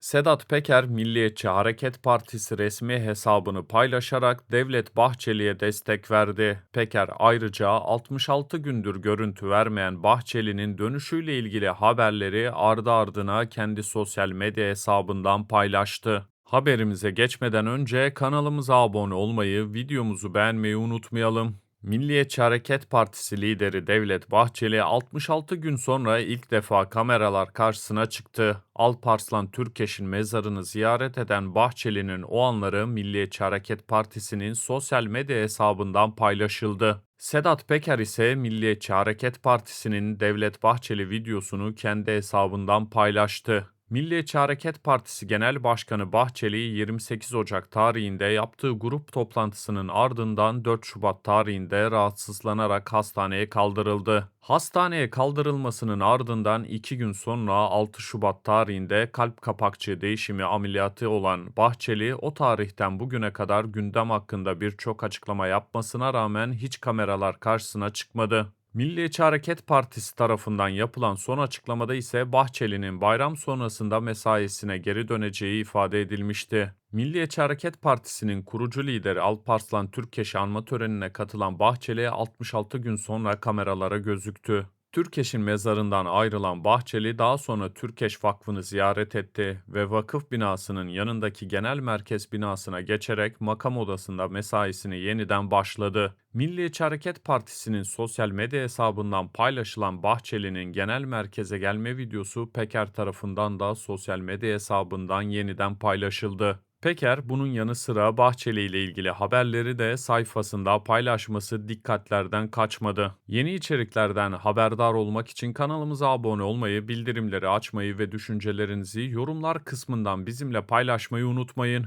Sedat Peker, Milliyetçi Hareket Partisi resmi hesabını paylaşarak Devlet Bahçeli'ye destek verdi. Peker ayrıca 66 gündür görüntü vermeyen Bahçeli'nin dönüşüyle ilgili haberleri ardı ardına kendi sosyal medya hesabından paylaştı. Haberimize geçmeden önce kanalımıza abone olmayı, videomuzu beğenmeyi unutmayalım. Milliyetçi Hareket Partisi lideri Devlet Bahçeli 66 gün sonra ilk defa kameralar karşısına çıktı. Alparslan Türkeş'in mezarını ziyaret eden Bahçeli'nin o anları Milliyetçi Hareket Partisi'nin sosyal medya hesabından paylaşıldı. Sedat Peker ise Milliyetçi Hareket Partisi'nin Devlet Bahçeli videosunu kendi hesabından paylaştı. Milliyetçi Hareket Partisi Genel Başkanı Bahçeli 28 Ocak tarihinde yaptığı grup toplantısının ardından 4 Şubat tarihinde rahatsızlanarak hastaneye kaldırıldı. Hastaneye kaldırılmasının ardından 2 gün sonra 6 Şubat tarihinde kalp kapakçığı değişimi ameliyatı olan Bahçeli o tarihten bugüne kadar gündem hakkında birçok açıklama yapmasına rağmen hiç kameralar karşısına çıkmadı. Milliyetçi Hareket Partisi tarafından yapılan son açıklamada ise Bahçeli'nin bayram sonrasında mesaisine geri döneceği ifade edilmişti. Milliyetçi Hareket Partisi'nin kurucu lideri Alparslan Türkeş anma törenine katılan Bahçeli 66 gün sonra kameralara gözüktü. Türkeş'in mezarından ayrılan Bahçeli daha sonra Türkeş Vakfı'nı ziyaret etti ve vakıf binasının yanındaki genel merkez binasına geçerek makam odasında mesaisini yeniden başladı. Milliyetçi Hareket Partisi'nin sosyal medya hesabından paylaşılan Bahçeli'nin genel merkeze gelme videosu Peker tarafından da sosyal medya hesabından yeniden paylaşıldı. Peker bunun yanı sıra Bahçeli ile ilgili haberleri de sayfasında paylaşması dikkatlerden kaçmadı. Yeni içeriklerden haberdar olmak için kanalımıza abone olmayı, bildirimleri açmayı ve düşüncelerinizi yorumlar kısmından bizimle paylaşmayı unutmayın.